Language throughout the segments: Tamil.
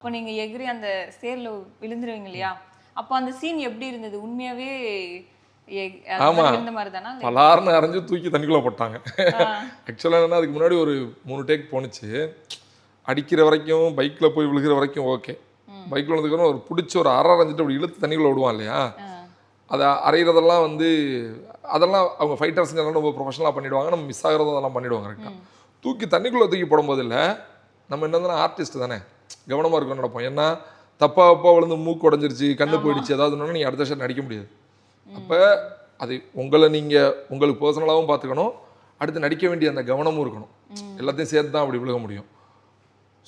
இப்போ நீங்க எகிரி அந்த சேர்ல விழுந்துருவீங்க இல்லையா அப்போ அந்த சீன் எப்படி இருந்தது? உண்மையாவே எ- அது ஆமா. மாதிரி விழுந்த மாதிரி தானா பலார்னு அரைஞ்சு தூக்கி தண்ணிக்குள்ளே போட்டாங்க. ஆக்சுவலாக என்னன்னா அதுக்கு முன்னாடி ஒரு மூணு டேக் போணுச்சு. அடிக்கிற வரைக்கும் பைக்கில் போய் விழுகிற வரைக்கும் ஓகே பைக்கில் விழுந்துக்கிறோம் ஒரு பிடிச்சி ஒரு அரை அரைஞ்சிட்டு அப்படி இழுத்து தண்ணிக்குள்ளே விடுவான் இல்லையா? அதை அரைகிறதெல்லாம் வந்து அதெல்லாம் அவங்க ஃபைட்டர்ஸுங்க ரொம்ப ப்ரொஃபஷனலாக பண்ணிடுவாங்க. நம்ம மிஸ் ஆகிறதும் அதெல்லாம் பண்ணிடுவாங்க கரெக்டாக தூக்கி தண்ணிக்குள்ளே தூக்கி போடும்போது இல்லை நம்ம என்னதுன்னா ஆர்டிஸ்ட் தானே? கவனமாக இருக்கணும்னு நினைப்போம். ஏன்னா தப்பா அப்பா விழுந்து மூக்கு உடஞ்சிருச்சு கண்ணு போயிடுச்சு ஏதாவது நீங்கள் அடுத்த ஷாட் நடிக்க முடியாது. அப்போ அது உங்களை நீங்கள் உங்களுக்கு பர்சனலாகவும் பார்த்துக்கணும். அடுத்து நடிக்க வேண்டிய அந்த கவனமும் இருக்கணும். எல்லாத்தையும் சேர்த்து தான் அப்படி விழுக முடியும்.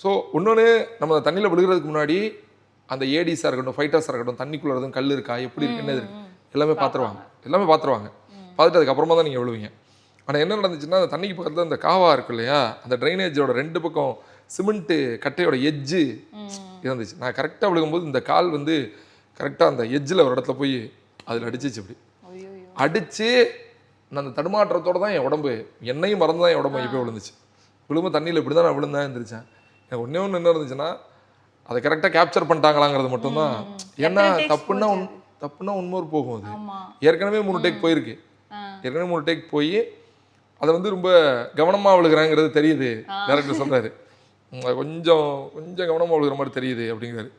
ஸோ இன்னொன்று நம்ம தண்ணியில் விழுகிறதுக்கு முன்னாடி அந்த ஏடிஸாக இருக்கட்டும் ஃபைட்டர்ஸாக இருக்கட்டும் தண்ணிக்குள்ள எதுவும் கல் இருக்கா எப்படி இருக்கு என்ன இருக்கு? எல்லாமே பார்த்துருவாங்க. எல்லாமே பார்த்துருவாங்க. பார்த்துட்டு அதுக்கப்புறமா தான் நீங்கள் விழுவீங்க. ஆனால் என்ன நடந்துச்சுன்னா அந்த தண்ணிக்கு பக்கத்தில் அந்த காவா இருக்கு இல்லையா அந்த ட்ரைனேஜோட ரெண்டு பக்கம் சிமெண்ட்டு கட்டையோட எட்ஜு இருந்துச்சு. நான் கரெக்டாக விழுகும்போது இந்த கால் வந்து கரெக்டாக அந்த எட்ஜில் ஒரு இடத்துல போய் அதில் அடிச்சிச்சு இப்படி அடிச்சு நான் அந்த தடுமாற்றத்தோட தான் என் உடம்பு என்னையும் மறந்து தான் என் உடம்பு இப்போ விழுந்துச்சு. விழும்போது தண்ணியில் இப்படி தான் நான் விழுந்தேன் எழுந்திரிச்சேன் எனக்கு ஒன்றே ஒன்று என்ன இருந்துச்சுன்னா அதை கரெக்டாக கேப்சர் பண்ணிட்டாங்களாங்கிறது மட்டும்தான். ஏன்னா தப்புன்னா உன் தப்புன்னா உண்மை போகும் அது. ஏற்கனவே மூணு டேக் போயிருக்கு. ஏற்கனவே மூணு டேக் போய் அதை வந்து ரொம்ப கவனமாக விழுகிறாங்கிறது தெரியுது. டேரக்டர் சொல்கிறாரு கொஞ்சம் கொஞ்சம் கவனமாக விழுகிற மாதிரி தெரியுது அப்படிங்கிறாரு.